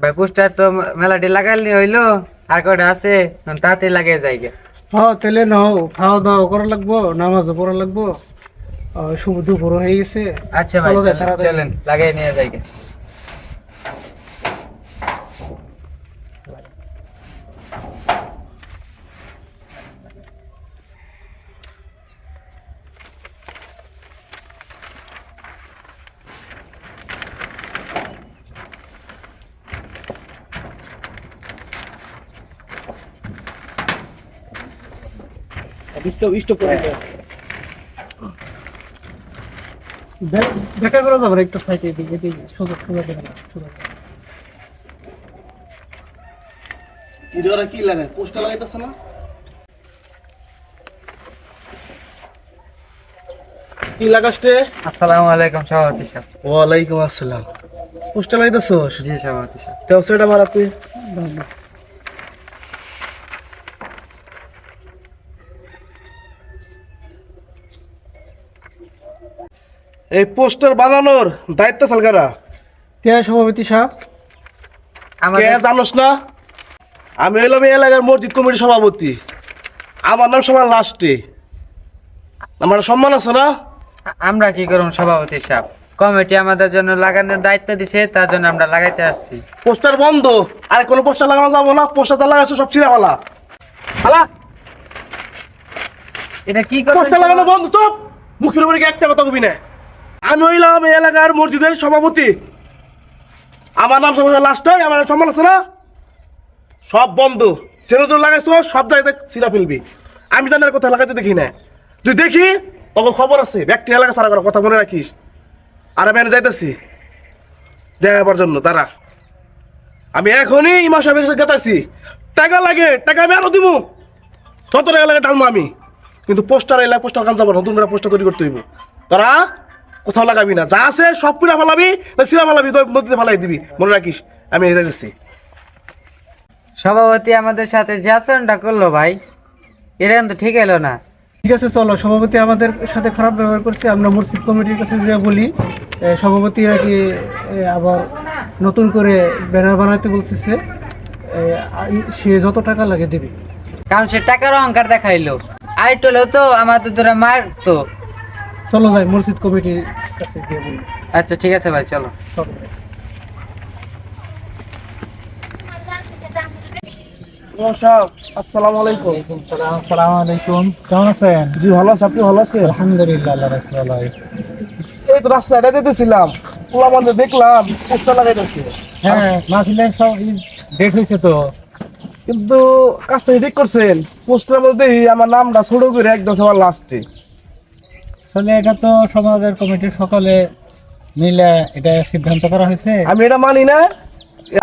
ভাই পোস্টার তো মেলাটি লাগাইলি হইল আর কটা আছে? তাতে লাগে যাই গে। হ্যাঁ তাহলে নাও খাওয়া দাওয়া করা লাগবো নামাজ পড়া লাগবো। শুভ দুপুর হয়ে গেছে। আচ্ছা ভাই চলেন, লাগাই নিয়ে যাই গে দে- দেখা করা যাবে একটু সাইডে এদিকে এদিকে সোজা সোজা করে সোজা ইডোরা কি লাগায় পোস্টার লাগাইতেছে না? কি লাগাসতে? আসসালামু আলাইকুম সভাপতি সাহেব। ওয়ালাইকুম আসসালাম। পোস্টার লাগাইতেছস? জি সভাপতি সাহেব। তেও সেটা মারা তুই এই পোস্টার বানানোর দায়িত্ব সালগারা কে সভাপতি সাহেব? কে জানোস না? আমি হইলাম এই এলাকার মসজিদ কমিটির সভাপতি। আমার নাম সবার লাস্টে আমার সম্মান আছে না? আমরা কি করুন সভাপতি সাহেব? কমিটি আমাদের জন্য লাগানোর দায়িত্ব দিছে তার জন্য আমরা লাগাইতে আসছি। পোস্টার বন্ধ। আর কোনো পোস্টার লাগানো যাব না পোস্টার লাগাইছো সব ছিঁড়ে ফেলা হালা এটা কি পোস্টার লাগানো বন্ধ চুপ! মুখের উপরে একটা কথা কবি না। আমি হইলাম এই এলাকার মসজিদের সভাপতি। আমার নাম সবার লাস্ট আমার সম্মান আছে না? সব বন্ধ। তোর লাগাইছো, সব জায়গাতে ছিঁড়া ফেলবি। আমি জানি কোথায় লাগাইতে দেখি না। তুই দেখি তখন খবর আছে, ব্যক্তি এলাকা সারা করার কথা মনে রাখিস। আর আমি যাইতেছি। দেখাবার জন্য তারা আমি এখনই ইমা সাহেবের কাছে গেতাছি। টাকা লাগে, টাকা আমি আরও দিব কত টাকা লাগে টানবো আমি। কিন্তু পোস্টার এলাকা পোস্টার কাম যাব নতুন করে পোস্টার তৈরি করতে হইব। তোরা কোথাও লাগাবি না। যা আছে সব পুরা ফালাবি না সিরা ফালাবি তো নদীতে ফালাই দিবি। মনে রাখিস আমি এই যাচ্ছি সভাপতি আমাদের সাথে যে আচরণটা করল ভাই এটা কিন্তু ঠিক এলো না। ঠিক আছে চলো সভাপতি আমাদের সাথে খারাপ ব্যবহার করছে আমরা মসজিদ কমিটির কাছে যে বলি সভাপতি নাকি এ, আবার নতুন করে ব্যানার বানাতে বলতেছে সে যত টাকা লাগে দেবে। কারণ সে টাকার অহংকার দেখাইলো। আর টলেও তো আমাদের ধরে মারতো। চলো যাই মসজিদ কমিটির কাছে গিয়ে বলি। আচ্ছা ঠিক আছে ভাই চলো। চলো। আসসালামু আলাইকুম। সালাম আলাইকুম। কেমন আছেন? জি ভালো আছে আপনি ভালো আছেন? আলহামদুলিল্লাহ আল্লাহ রাখছে এই তো রাস্তা এটা যেতেছিলাম পোলা মধ্যে দেখলাম পোস্টার লাগাইতেছি হ্যাঁ মাহফিলের সব ডেট হয়েছে তো। কিন্তু কাজটা ঠিক করছেন পোস্টারের মধ্যে আমার নামটা ছোট করে একদম সবার লাস্টে আসলে এটা তো সমাজের কমিটির সকলে মিলে এটা সিদ্ধান্ত করা হয়েছে। আমি এটা মানি না।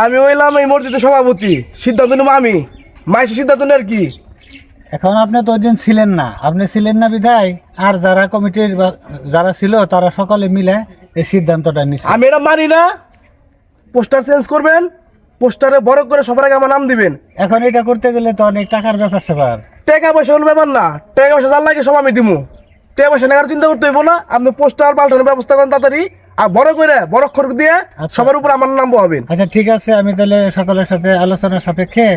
আমি হইলাম এই মসজিদের সভাপতি। সিদ্ধান্ত নেব আমি। মাইসের সিদ্ধান্ত আর কি? এখন আপনি তো ওই দিন ছিলেন না। আপনি ছিলেন না বিধায়। আর যারা কমিটির যারা ছিল তারা সকলে মিলে এই সিদ্ধান্তটা নিছে। আমি এটা মানি না। পোস্টার চেঞ্জ করবেন। পোস্টারে বড় করে সবার আগে আমার নাম দিবেন। এখন এটা করতে গেলে তো অনেক টাকার ব্যাপার স্যাপার। টাকা পয়সা হলো ব্যাপার না। টাকা পয়সা যার লাগে সব আমি দিমু। পয়সা নেওয়ার চিন্তা করতে হইব না। আপনি পোস্টার পাল্টানোর ব্যবস্থা করেন তাড়াতাড়ি। আর বড় করে বড় অক্ষর দিয়ে আচ্ছা। সবার উপর আমার নাম বহাবেন। আচ্ছা ঠিক আছে আমি তাহলে সকলের সাথে আলোচনার সাপেক্ষে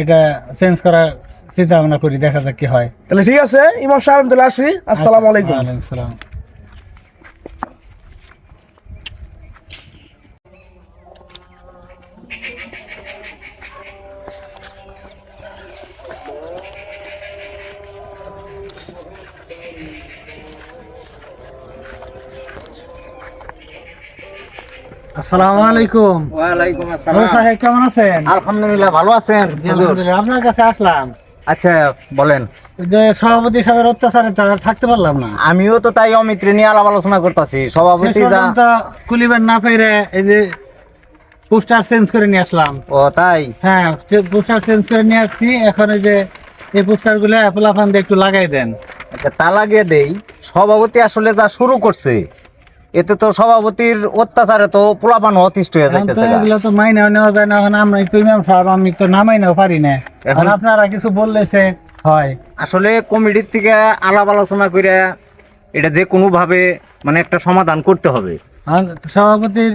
এটা চেঞ্জ করার চিন্তা ভাবনা করি দেখা যাক কি হয়। তাহলে ঠিক আছে ইমাম সাহেব তাহলে আসি। আসসালামু আলাইকুম। ওয়ালাইকুম আসসালাম আসসালামু আলাইকুম। ওয়ালাইকুম ও আসসালাম সাহেব কেমন আছেন? আলহামদুলিল্লাহ ভালো আছেন? আলহামদুলিল্লাহ আপনার কাছে আসলাম। আচ্ছা বলেন। যে সভাপতি সাহেবের অত্যাচারে থাকতে পারলাম না। আমিও তো তাই অমিত্রে নিয়ে আলাপ আলোচনা করতেছি। সভাপতি কুলিবার না পেরে এই যে পোস্টার চেঞ্জ করে নিয়ে আসলাম। ও তাই? হ্যাঁ পোস্টার চেঞ্জ করে নিয়ে আসছি এখন এই যে এই পোস্টারগুলো দিয়ে একটু লাগাই দেন। আচ্ছা তা লাগিয়ে দেই। সভাপতি আসলে যা শুরু করছে এতে তো সভাপতির অত্যাচারে তো পোলাপান অতিষ্ঠ হয়ে যাইতেছে এগুলো তো মাইনাও নেওয়া যায় না এখন আমরা প্রিমিয়াম সাহেব আমি তো না মাইনাও পারি না। এখন আপনারা কিছু বললে সে হয়। আসলে কমিটির থেকে আলাপ আলোচনা করে এটা যে কোনো ভাবে মানে একটা সমাধান করতে হবে। সভাপতির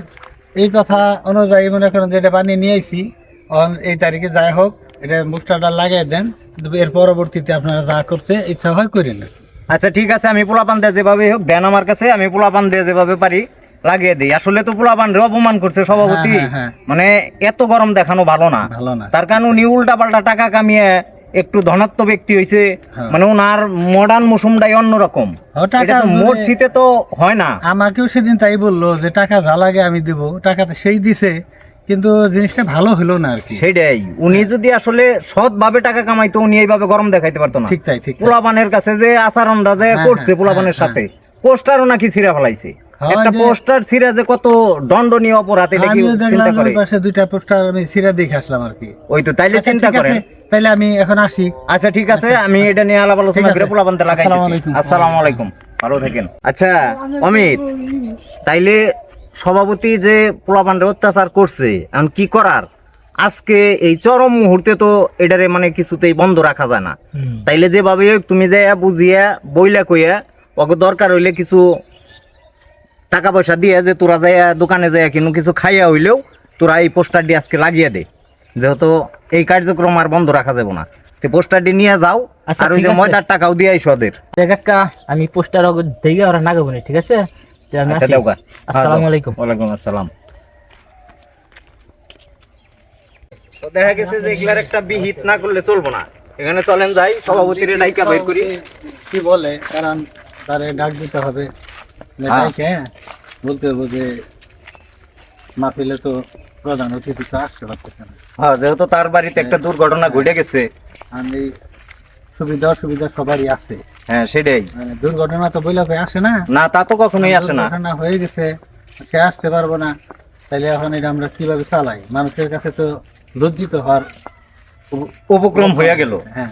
এই কথা অনুযায়ী মনে করেন যেটা বানিয়ে নিয়ে আইছি। অন- এই তারিখে যাই হোক এটা মুখটাটা লাগিয়ে দেন। এর পরবর্তীতে আপনারা যা করতে ইচ্ছা হয় করি না আচ্ছা ঠিক আছে আমি পোলাপান দিয়ে যেভাবে হোক দেন আমার কাছে আমি পোলাপান দিয়ে যেভাবে পারি লাগিয়ে দিই। আসলে তো পোলাপান রে অপমান করছে সভাপতি। হ্যাঁ, হ্যাঁ, মানে এত গরম দেখানো ভালো না। ভালো না। তার কারণ উনি উল্টা পাল্টা টাকা কামিয়ে একটু ধনাত্ম ব্যক্তি হয়েছে হ্যাঁ। মানে ওনার মডার্ন মৌসুমটাই অন্যরকম। মোট শীতে তো হয় না। আমাকেও সেদিন তাই বলল যে টাকা যা লাগে আমি দেবো। টাকা তো সেই দিছে। কিন্তু জিনিসটা ভালো হলো না আর কি। সেটাই। উনি যদি আসলে সৎ ভাবে টাকা কামাইতো উনি এইভাবে গরম দেখাইতে পারতো না। ঠিক তাই ঠিক। পোলাপানের কাছে যে আচরণটা যে হ্যাঁ, করছে হ্যাঁ, পোলাপানের হ্যাঁ, সাথে পোস্টারও নাকি ছিঁড়া ফেলাইছে। হ্যাঁ, একটা পোস্টার ছিঁড়া যে কত দণ্ডনীয় অপরাধ এটা কি চিন্তা করে? পাশে দুইটা পোস্টার আমি সিরা দেখে আসলাম আর কি। ওই তো তাইলে আচ্ছা, চিন্তা করেন। তাইলে আমি এখন আসি। আচ্ছা ঠিক আছে আমি এটা নিয়ে আলাপ আলোচনা করে। পোলাপানতে লাগাই আসসালামু আলাইকুম। ভালো থাকেন। আচ্ছা অমিত তাইলে সভাপতি যে পোলাপানরে অত্যাচার করছে এখন কি করার? আজকে এই চরম মুহূর্তে তো এটারে মানে কিছুতেই বন্ধ রাখা যায় না। তাইলে যেভাবে তুমি যে বুঝিয়া বইলা কইয়া ওকে দরকার হইলে কিছু টাকা পয়সা দিয়ে যে তোরা যাইয়া দোকানে যাইয়া কিনু কিছু খাইয়া হইলেও তোরা এই পোস্টারটি আজকে লাগিয়ে দে। যেহেতু এই কার্যক্রম আর বন্ধ রাখা যাবে না। তো পোস্টারটি নিয়ে যাও আচ্ছা, আর ওই যে ময়দার টাকাও দিয়ে আইসো ওদের। আমি পোস্টার দেখে ওরা না ঠিক আছে? আসসালামু হ্যাঁ, আলাইকুম। ওয়ালাইকুম আসসালাম তো দেখা গেছে যে এগুলার একটা বিহিত না করলে চলবো না। এখানে চলেন যাই সভাপতির ডাইকা বের করি। কি বলে? কারণ তারে ডাক দিতে হবে। হ্যাঁ। ডাইকে বলতে হবে যে মাহফিলে তো প্রধান অতিথি তো আসতে পারতেছে না। হ্যাঁ যেহেতু তার বাড়িতে একটা দুর্ঘটনা ঘটে গেছে। আমি সুবিধা অসুবিধা সবারই আছে। হ্যাঁ সেটাই। মানে দুর্ঘটনা তো বইলে আসে না? না তা তো কখনোই আসে না। দুর্ঘটনা হয়ে গেছে সে আসতে পারব না। তাহলে এখন এটা আমরা কীভাবে চালাই? মানুষের কাছে তো লজ্জিত হওয়ার উপক্রম হয়ে গেল। হ্যাঁ।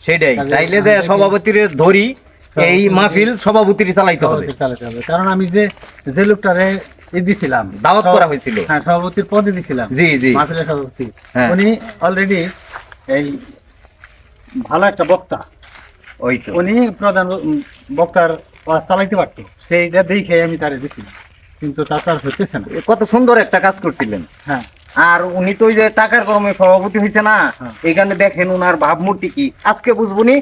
সেটাই। তাইলে যে সভাপতির ধরি এই মাহফিল সভাপতির চালাইতে হবে। চালাতে হবে। কারণ আমি যে যে লোকটারে দিছিলাম দাওয়াত করা হয়েছিল। হ্যাঁ সভাপতির পদে দিছিলাম। জি জি। মাহফিলের সভাপতি। হ্যাঁ। উনি অলরেডি এই ভালো একটা বক্তা। ওই তো। উনি প্রধান বক্তার চালাইতে পারতো। সেইটা দেখে আমি তারে দিছিলাম কিন্তু তা তার হইতেছে না। কত সুন্দর একটা কাজ করছিলেন। হ্যাঁ। আর উনি তো ওই যে টাকার গরমে সভাপতি হয়েছে না হ্যাঁ। এখানে দেখেন উনার ভাবমূর্তি কি। আজকে বুঝবুনি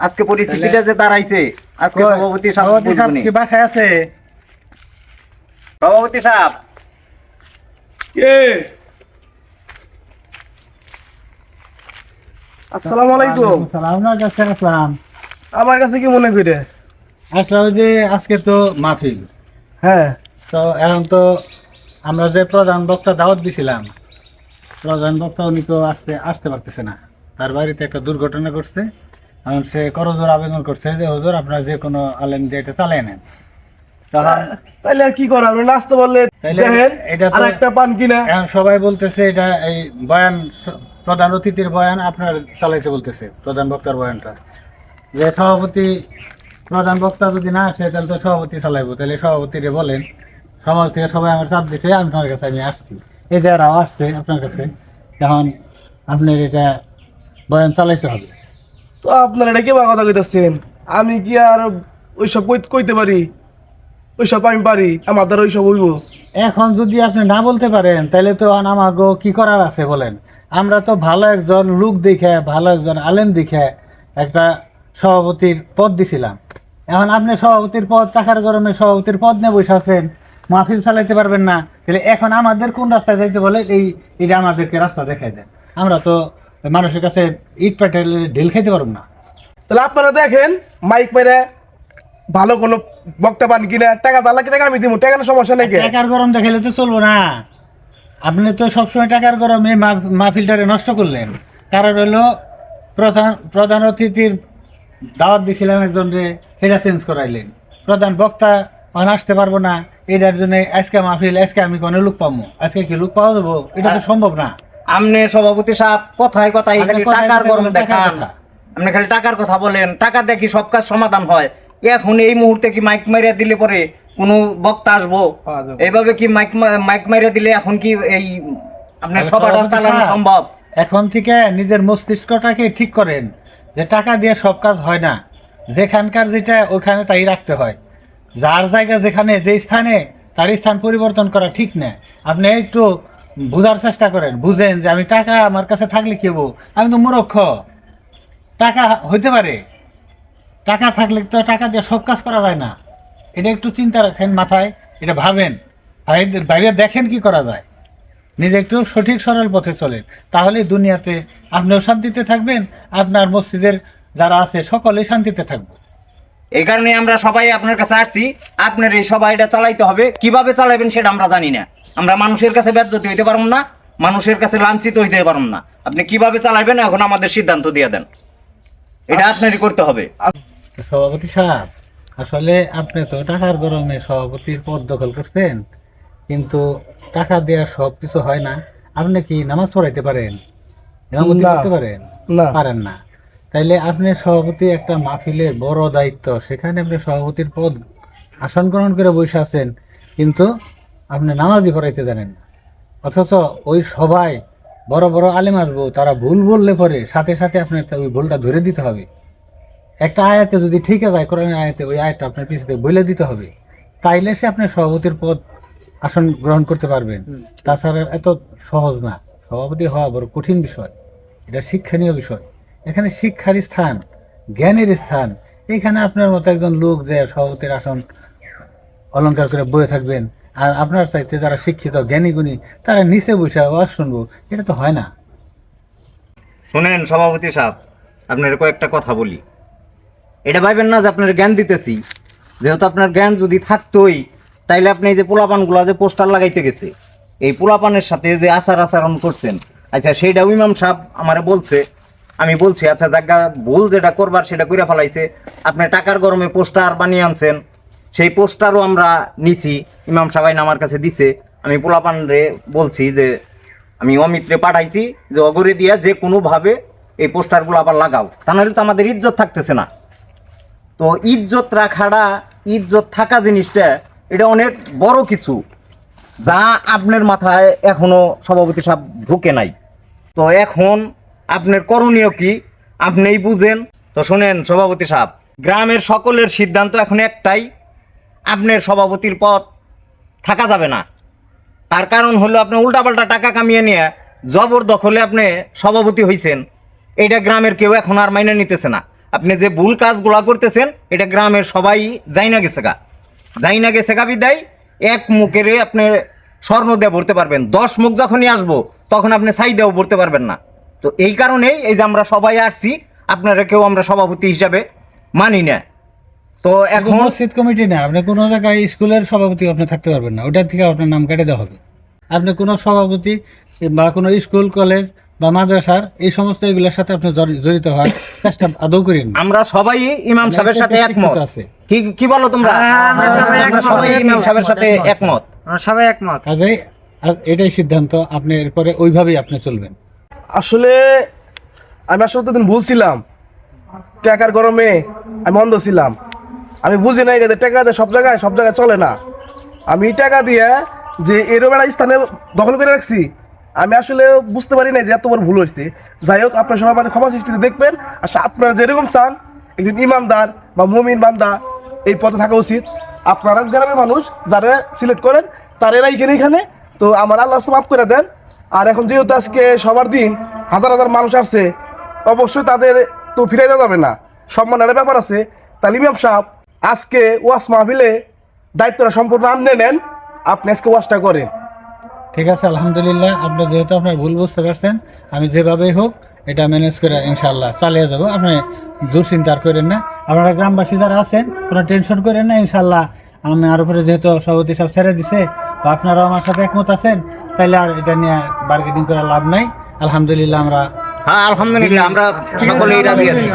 আজকে পরিস্থিতিটা যে দাঁড়াইছে আজকে সভাপতি সাহেব সভাপতি সাহেব কি বাসায় আছে? সভাপতি সাহেব। কে? আসসালামু আলাইকুম। আপনার কাছে আসলাম। আমার কাছে কি মনে করে? আসলে ওই যে আজকে তো মাহফিল। হ্যাঁ। তো এখন তো আমরা যে প্রধান বক্তা দাওয়াত দিছিলাম প্রধান বক্তা উনি তো আসতে আসতে পারতেছে না। তার বাড়িতে একটা দুর্ঘটনা করছে এখন সে করজোর আবেদন করছে যে হুজুর আপনারা যে কোনো আলেম দিয়ে এটা চালিয়ে নেন। তাইলে আর কি করা আপনি নাচতে বললে এটা আর একটা পান কিনা। এখন সবাই বলতেছে এটা এই বয়ান প্রধান অতিথির বয়ান আপনার চালাইতে বলতেছে প্রধান বক্তার বয়ানটা। যে সভাপতি প্রধান বক্তা যদি না আসে তাহলে তো সভাপতি চালাইবো। তাহলে সভাপতিরে বলেন সমাজ থেকে সবাই আমার চাপ দিছে আপনার কাছে আমি আসছি। এই যারাও আসছে আপনার কাছে এখন আপনার এটা বয়ান চালাইতে হবে। তো আপনারা এটা কি বা কথা কইতাছেন? আমি কি আর ওইসব কই- কইতে পারি? ওইসব আমি পারি আমার দ্বারা ওইসব হইব। এখন যদি আপনি না বলতে পারেন তাহলে তো আমাকে কি করার আছে বলেন? আমরা তো ভালো একজন লোক দেখে ভালো একজন আলেম দেখে একটা সভাপতির পদ দিছিলাম। এখন আপনি সভাপতির পদ টাকার গরমে সভাপতির পদ নিয়ে বসে আছেন মাহফিল চালাইতে পারবেন না। তাহলে এখন আমাদের কোন রাস্তায় যাইতে বলে? এই এটা আমাদেরকে রাস্তা দেখাই দেন। আমরা তো মানুষের কাছে ইট পেটে ঢিল খাইতে পারব না। তাহলে আপনারা দেখেন মাইক মেরে ভালো কোনো বক্তা পান কিনা টাকা তাহলে টাকা আমি দিব টাকা সমস্যা নেই টাকার গরম দেখাইলে তো চলবো না। আপনি তো সবসময় টাকার গরমে মাহফিলটারে নষ্ট করলেন। কারণ হলো প্রধান প্রধান অতিথির দাওয়াত দিছিলাম একজন রে সেটা চেঞ্জ করাইলেন। প্রধান বক্তা এখন আসতে পারব না। এটার জন্য আজকে মাহফিল আজকে আমি কোনো লোক পাবো। আজকে কি লোক পাওয়া যাব? এটা তো সম্ভব না। আমনে সভাপতি সাহেব কথায় কথায় খালি টাকার গরম দেখান। আপনি খালি টাকার কথা বলেন। টাকা দেখি সব কাজ সমাধান হয়। এখন এই মুহূর্তে কি মাইক মারিয়া দিলে পরে কোনো বক্তা আসব এইভাবে কি মাইক মাইক মারিয়া দিলে এখন কি এই আপনার সভাটা চালানো সম্ভব? এখন থেকে নিজের মস্তিষ্কটাকে ঠিক করেন যে টাকা দিয়ে সব কাজ হয় না। যেখানকার যেটা ওখানে তাই রাখতে হয়। যার জায়গা যেখানে যে স্থানে তার স্থান পরিবর্তন করা ঠিক না। আপনি একটু বোঝার চেষ্টা করেন বুঝেন যে আমি টাকা আমার কাছে থাকলে কি হব? আমি তো মূর্খ। টাকা হইতে পারে। টাকা থাকলে তো টাকা দিয়ে সব কাজ করা যায় না। এটা একটু চিন্তা রাখেন মাথায় এটা ভাবেন। বাইরে দেখেন কি করা যায়। নিজে একটু সঠিক সরল পথে চলেন। তাহলে দুনিয়াতে আপনিও শান্তিতে থাকবেন আপনার মসজিদের যারা আছে সকলেই শান্তিতে থাকবে। এই কারণে আমরা সবাই আপনার কাছে আসছি। আপনার এই সবাইটা চালাইতে হবে। কীভাবে চালাবেন সেটা আমরা জানি না। আমরা মানুষের কাছে ব্যর্থ হইতে পারব না মানুষের কাছে লাঞ্ছিত হইতে পারব না। আপনি কীভাবে চালাবেন এখন আমাদের সিদ্ধান্ত দিয়ে দেন। এটা আপনারই করতে হবে। সভাপতি সাহেব আসলে আপনি তো টাকার গরমে সভাপতির পদ দখল করছেন কিন্তু টাকা দেওয়া সব কিছু হয় না। আপনি কি নামাজ পড়াইতে পারেন? ইমামতি না। করতে পারেন? না। পারেন না। তাইলে আপনি সভাপতি একটা মাহফিলের বড় দায়িত্ব সেখানে আপনি সভাপতির পদ আসন গ্রহণ করে বসে আছেন কিন্তু আপনি নামাজই পড়াইতে জানেন না। অথচ ওই সবাই বড় বড় আলেম আসব তারা ভুল বললে পরে সাথে সাথে আপনার ওই ভুলটা ধরে দিতে হবে। একটা আয়াতে যদি ঠিক যায় কোরআনের আয়াতে ওই আয়াতটা আপনার পিছনে বলে দিতে হবে তাইলে সে আপনার সভাপতির পদ আসন গ্রহণ করতে পারবেন। তাছাড়া এত সহজ না। সভাপতি হওয়া বড় কঠিন বিষয়। এটা শিক্ষণীয় বিষয়। এখানে শিক্ষার স্থান জ্ঞানের স্থান। এখানে আপনার মতো একজন লোক যে সভাপতির আসন অলংকার করে বয়ে থাকবেন আর আপনার চাইতে যারা শিক্ষিত জ্ঞানী গুণী তারা নিচে বসে আওয়াজ শুনব এটা তো হয় না। শুনেন সভাপতি সাহেব আপনার কয়েকটা কথা বলি। এটা ভাবেন না যে আপনার জ্ঞান দিতেছি। যেহেতু আপনার জ্ঞান যদি থাকতোই, তাইলে আপনি এই যে পোলাপানগুলা যে পোস্টার লাগাইতে গেছে, এই পোলাপানের সাথে যে আচার আচরণ করছেন আচ্ছা সেইটা ইমাম সাহেব আমারে বলছে, আমি বলছি আচ্ছা জায়গা ভুল যেটা করবার সেটা করে ফেলাইছে, আপনি টাকার গরমে পোস্টার বানিয়ে আনছেন, সেই পোস্টারও আমরা নিছি, ইমাম সাহেব আমার কাছে দিছে, আমি পোলাপান রে বলছি যে, আমি অমিত্রে পাঠাইছি, যে অগরে দিয়া যে কোনোভাবে এই পোস্টারগুলো আবার লাগাও, তা নাহলে তো আমাদের ইজ্জত থাকতেছে না। তো ইজ্জত রাখাটা, ইজ্জত থাকা জিনিসটা, এটা অনেক বড় কিছু, যা আপনার মাথায় এখনও সভাপতি সাহেব ঢুকে নাই। তো এখন আপনার করণীয় কি? আপনিই বুঝেন। তো শোনেন সভাপতি সাহেব, গ্রামের সকলের সিদ্ধান্ত এখন একটাই, আপনার সভাপতির পদ থাকা যাবে না। তার কারণ হলো আপনি উল্টাপাল্টা টাকা কামিয়ে নিয়ে জবরদখলে আপনি সভাপতি হয়েছেন এটা গ্রামের কেউ এখন আর মাইনে নিতেছে না। আপনি যে ভুল কাজগুলা করতেছেন এটা গ্রামের সবাই যাই না গেছে গা। যাই না গেছে গা বিদায় এক মুখেরে আপনি স্বর্ণ দিয়ে ভরতে পারবেন। দশ মুখ যখনই আসব তখন আপনি ছাই দিয়েও ভরতে পারবেন না। তো এই কারণেই এই যে আমরা সবাই আসছি আপনারা কেউ আমরা সভাপতি হিসাবে মানি না। তো এখন এখন মসজিদ কমিটি না আপনি কোনো জায়গায় স্কুলের সভাপতি আপনি থাকতে পারবেন না। ওটার থেকে আপনার নাম কেটে দেওয়া হবে। আপনি কোনো সভাপতি বা কোনো স্কুল কলেজ বা মাদ্রাসার এই সমস্ত এগুলোর সাথে আপনি জড়িত হওয়ার চেষ্টা আদৌ করেন? আমরা সবাই ইমাম সাহেবের সাথে একমত। আছে। কি কি বলো তোমরা? হ্যাঁ, আমরা সবাই একমত। সবাই ইমাম সাহেবের সাথে একমত। আমরা সবাই একমত। কাজেই এটাই সিদ্ধান্ত আপনি এরপরে ওইভাবেই আপনি চলবেন। আসলে আমি আসলে তো দিন ভুলছিলাম টাকার গরমে আমি অন্ধ ছিলাম। আমি বুঝি নাই যে টাকা দিয়ে সব জায়গায় সব জায়গায় চলে না। আমি টাকা দিয়ে যে এরকম একটা স্থানে দখল করে রাখছি আমি আসলে বুঝতে পারি না যে এত বড় ভুল হয়েছে। যাই হোক, আপনার সবাই মানে ক্ষমা সৃষ্টিতে দেখবেন। আর আপনারা যেরকম চান, একজন ইমানদার বা মুমিন বান্দা, এই পথে থাকা উচিত। আপনারা গ্রামের মানুষ যারা সিলেক্ট করেন তারা এখানে এখানে। তো আমার আল্লাহ মাফ করে দেন। আর এখন যেহেতু আজকে সবার দিন, হাজার হাজার মানুষ আসছে, অবশ্যই তাদের তো ফিরে দেওয়া যাবে না। সম্মানের ব্যাপার আছে। তাহলে ইমাম সাহেব, আজকে ওয়াস মাহফিলে দায়িত্বটা সম্পূর্ণ আপনি নেন, আপনি আজকে ওয়াশটা করেন। ঠিক আছে আলহামদুলিল্লাহ। আপনি যেহেতু আপনার ভুল বুঝতে পারছেন আমি যেভাবেই হোক এটা ম্যানেজ করে ইনশাল্লাহ চালিয়ে যাব। আপনি দুশ্চিন্তা আর করেন না। আপনারা গ্রামবাসী যারা আছেন কোনো টেনশন করেন না ইনশাল্লাহ আমি আর উপরে যেহেতু সভাপতি সব ছেড়ে দিছে বা আপনারাও আমার সাথে একমত আছেন তাহলে আর এটা নিয়ে বার্গেনিং করার লাভ নাই। আলহামদুলিল্লাহ আমরা হ্যাঁ আলহামদুলিল্লাহ আমরা সকলেই রাজি আছি।